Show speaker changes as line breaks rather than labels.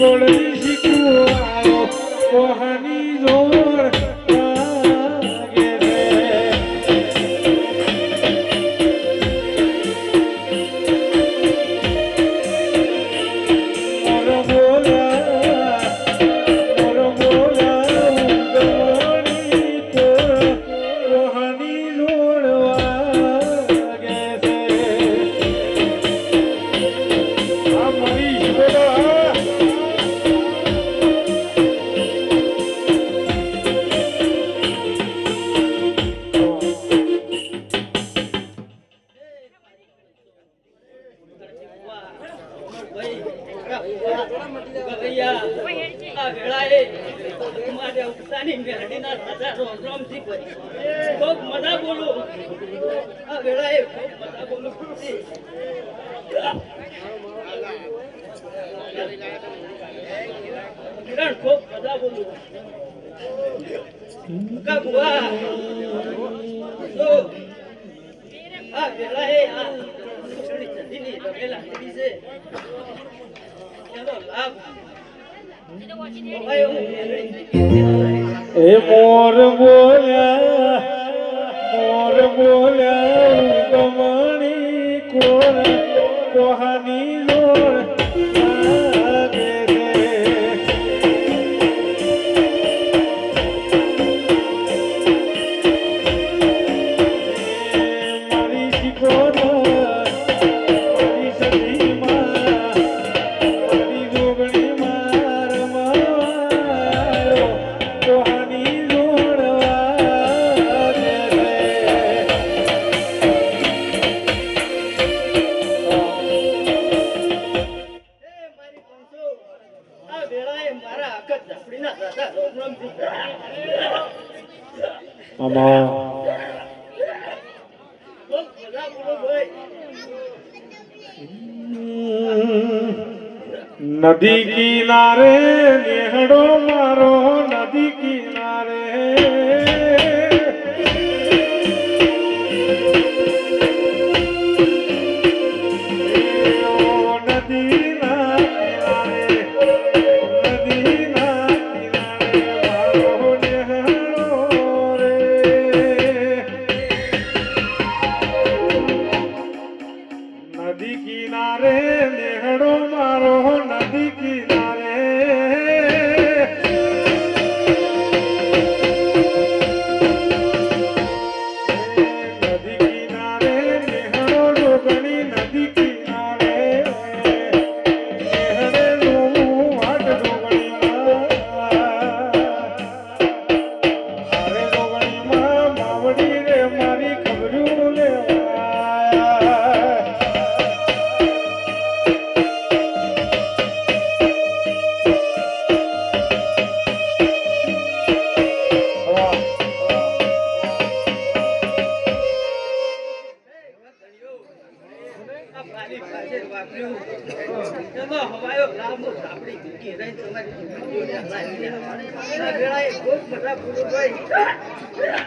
করে
ખૂબ મજા બોલું કા બુઆ તો આ વેલા હે આ છોડી ચલી ને વેલા છે
એ મોર બોલ્યા મોર બોલ્યા ગમણી કોણ કોહાની
જોડ
આમાં નદી કિનારે નેહડો મારો
વાપર્યું એમાં હવાયો ખૂબ
બધા પૂરું હોય